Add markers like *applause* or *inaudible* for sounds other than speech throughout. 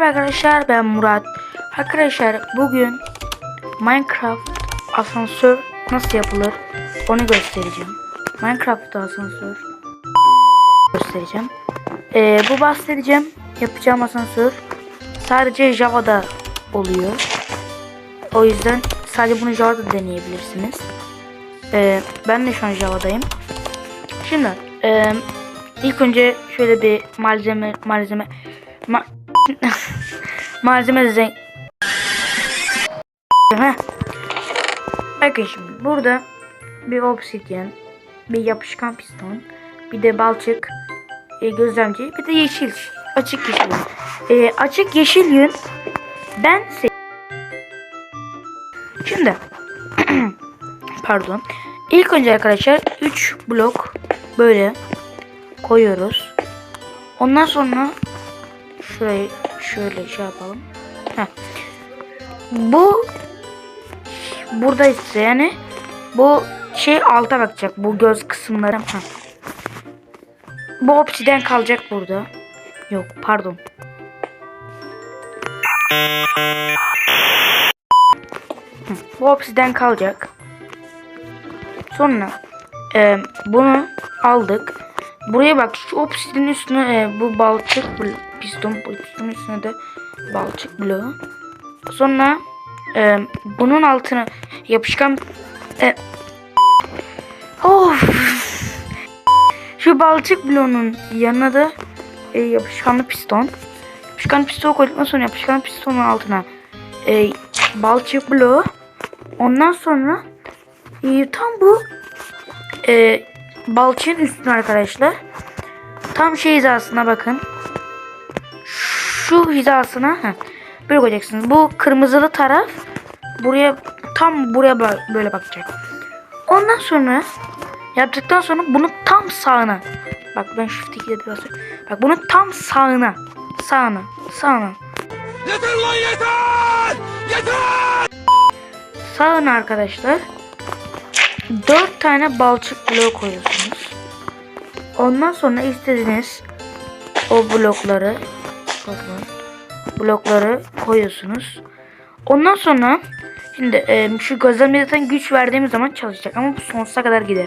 Merhaba arkadaşlar ben Murat. Arkadaşlar bugün Minecraft asansör nasıl yapılır onu göstereceğim. Minecraft'ta asansör göstereceğim. Ee, bu bahsedeceğim yapacağım asansör sadece Java'da oluyor. O yüzden sadece bunu Java'da deneyebilirsiniz. Ee, ben de şu an Java'dayım. Şimdi e, ilk önce şöyle bir malzeme malzeme ma *laughs* malzeme Heh. Bakın şimdi burada bir obsidyen, bir yapışkan piston, bir de balçık, e, gözlemci, bir de yeşil, açık yeşil. E, açık yeşil yün ben se Şimdi *clears throat* pardon. İlk önce arkadaşlar 3 blok böyle koyuyoruz. Ondan sonra şurayı şöyle şey yapalım. Heh. Bu burada ise yani bu şey alta bakacak. Bu göz kısımları. Heh. Bu obsiden kalacak burada. Yok pardon. Bu obsiden kalacak. Sonra e, bunu aldık. Buraya bak şu obsidian üstüne e, bu balçık piston bu pistonun üstüne de balçık bloğu. Sonra e, bunun altına yapışkan e, of şu balçık bloğunun yanına da e, yapışkanlı piston. Yapışkan piston koyduktan sonra yapışkan pistonun altına e, balçık bloğu. Ondan sonra e, tam bu e, balçığın üstüne arkadaşlar. Tam şey hizasına bakın. Şu hizasına heh, böyle koyacaksınız. Bu kırmızılı taraf buraya tam buraya böyle bakacak. Ondan sonra yaptıktan sonra bunu tam sağına. Bak ben shift 2'de biraz Bak bunu tam sağına. Sağına. Sağına. Yeter lan yeter! Yeter! Sağına arkadaşlar. 4 tane balçık bloğu koyuyorsunuz. Ondan sonra istediğiniz o blokları pardon, blokları koyuyorsunuz. Ondan sonra şimdi e, şu gözlemeye zaten güç verdiğimiz zaman çalışacak ama bu sonsuza kadar gider.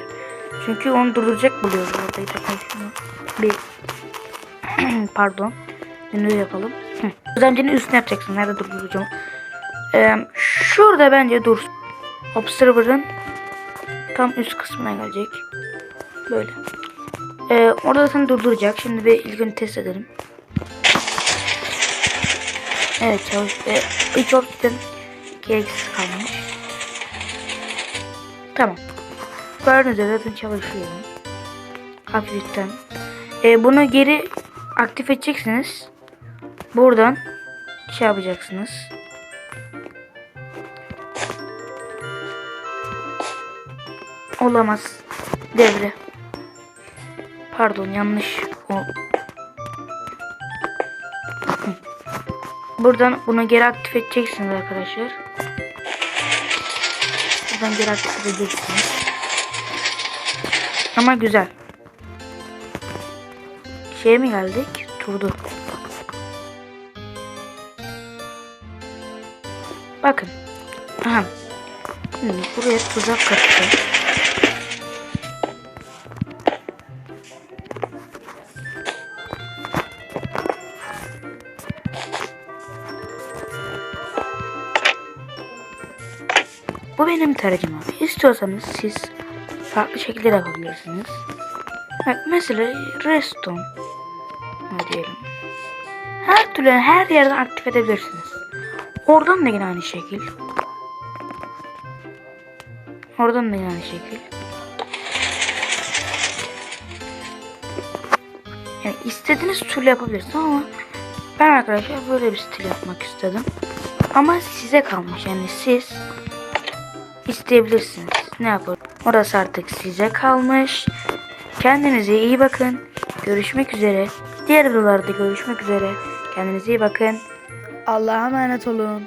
Çünkü onu durduracak buluyoruz dakika şunu bir *clears throat* pardon. Şimdi yapalım. *clears throat* Gözlemcinin üstüne yapacaksın. Nerede durduracağım? E, şurada bence dur. Observer'ın tam üst kısmına gelecek. Böyle. Ee, orada zaten durduracak. Şimdi bir ilk test edelim. Evet çalış. Ee, hiç opsiyon gereksiz kalmış. Tamam. Gördüğünüz üzere zaten çalışıyor. Hafiften. Ee, bunu geri aktif edeceksiniz. Buradan şey yapacaksınız. Olamaz. Devre. Pardon yanlış. O. Buradan bunu geri aktif edeceksiniz arkadaşlar. Buradan geri aktif edeceksiniz. Ama güzel. Şeye mi geldik? Turdu. Bakın. Aha. Şimdi buraya tuzak katacağız. Bu benim tercümem. İstiyorsanız siz farklı şekilde de yapabilirsiniz. Bak mesela redstone ne diyelim. Her türlü her yerden aktif edebilirsiniz. Oradan da yine aynı şekil. Oradan da yine aynı şekil. Yani istediğiniz türlü yapabilirsiniz ama ben arkadaşlar böyle bir stil yapmak istedim. Ama size kalmış yani siz isteyebilirsiniz. Ne yapalım? Orası artık size kalmış. Kendinize iyi bakın. Görüşmek üzere. Diğer videolarda görüşmek üzere. Kendinize iyi bakın. Allah'a emanet olun.